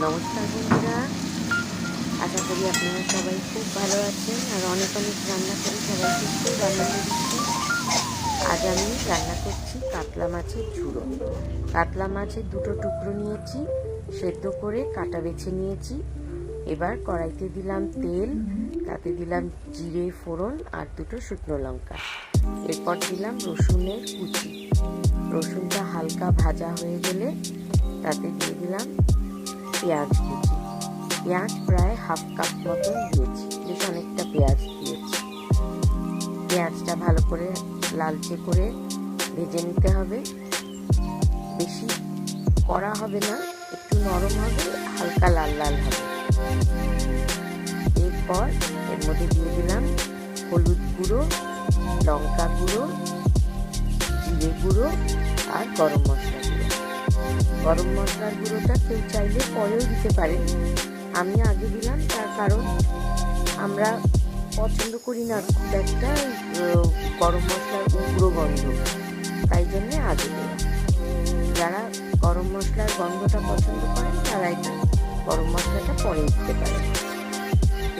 নমস্কার বন্ধুরা। আশা করি আপনারা সবাই খুব ভালো আছেন আর অনেক অনেক রান্না করে সবাই সুস্থ রান্না করছি আজ আমি রান্না করছি কাতলা মাছের ঝুড়ো। কাতলা মাছের দুটো টুকরো নিয়েছি, সেদ্ধ করে কাটা বেছে নিয়েছি। এবার কড়াইতে দিলাম তেল, তাতে দিলাম জিরে, ফোড়ন আর দুটো শুকনো লঙ্কা। এরপর দিলাম রসুনের কুচি। রসুনটা হালকা ভাজা হয়ে গেলে তাতে দিয়ে দিলাম পেঁয়াজ কুচি পেঁয়াজ প্রায় হাফ কাপ মতন দিয়েছি, বেশ অনেকটা পেঁয়াজ দিয়েছি। পেঁয়াজটা ভালো করে লালচে করে ভেজে নিতে হবে। বেশি কড়া হবে না, একটু নরম হবে, হালকা লাল লাল হবে। এরপর এর মধ্যে দিয়ে দিলাম হলুদ গুঁড়ো, লঙ্কা গুঁড়ো, জিরে গুঁড়ো আর গরম মশলা। গরম মশলার গুঁড়োটা কেউ চাইলে পরেও দিতে পারেন আমি আগে দিলাম, তার কারণ আমরা পছন্দ করি না খুব একটা গরম মশলার উগ্র গন্ধ। তাই জন্যে আগে দিলাম। যারা গরম মশলার গন্ধটা পছন্দ করেন, তারা এটা গরম মশলাটা পরে দিতে পারেন।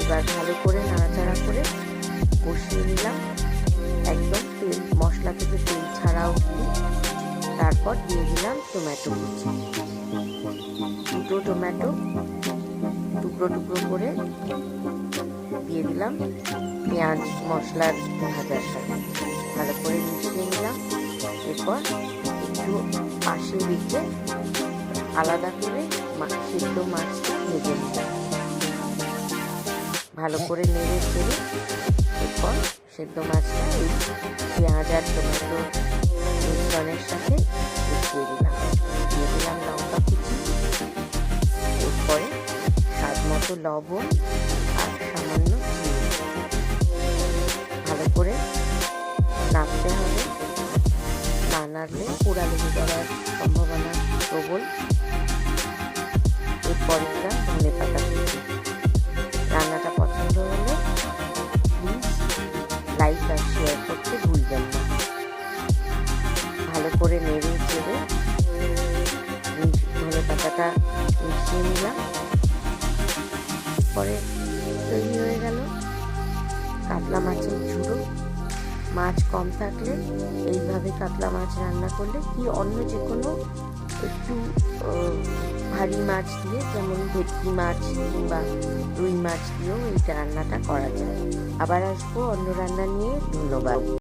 এবার ভালো করে নাড়াচাড়া করে কষিয়ে নিলাম। তারপর দিয়ে দিলাম টমেটো। কুচি দুটো টমেটো, টুকরো টুকরো করে দিয়ে দিলাম পেঁয়াজ মশলার ভাজার সাথে ভালো করে মিশিয়ে নিলাম। এরপর একটু পাশে রেখে আলাদা করে সিদ্ধ মাছটা ভেজে নিলাম। ভালো করে নেড়ে এরপর সেদ্ধ মাছটা এই পেঁয়াজ আর টমেটো মিশ্রণের সাথে মিশিয়ে দিলাম। দিয়ে দিলাম লঙ্কা কুচি। এরপরে স্বাদ মতো লবণ আর সামান্য ভালো করে নাড়তে হবে। না নাড়লে পোড়া লেগে যাওয়ার সম্ভাবনা প্রবল। এরপরে করে নেড়ে চেড়ে ধনে পাতাটা মিশিয়ে নিলাম। পরে তৈরি হয়ে গেল কাতলা মাছের ঝুড়ো। মাছ কম থাকলে এইভাবে কাতলা মাছ রান্না করলে কি অন্য যে কোনো একটু ভারী মাছ দিয়ে, যেমন ভেটকি মাছ কিংবা রুই মাছ দিয়েও এই রান্নাটা করা যায়। আবার আসব অন্য রান্না নিয়ে। ধন্যবাদ।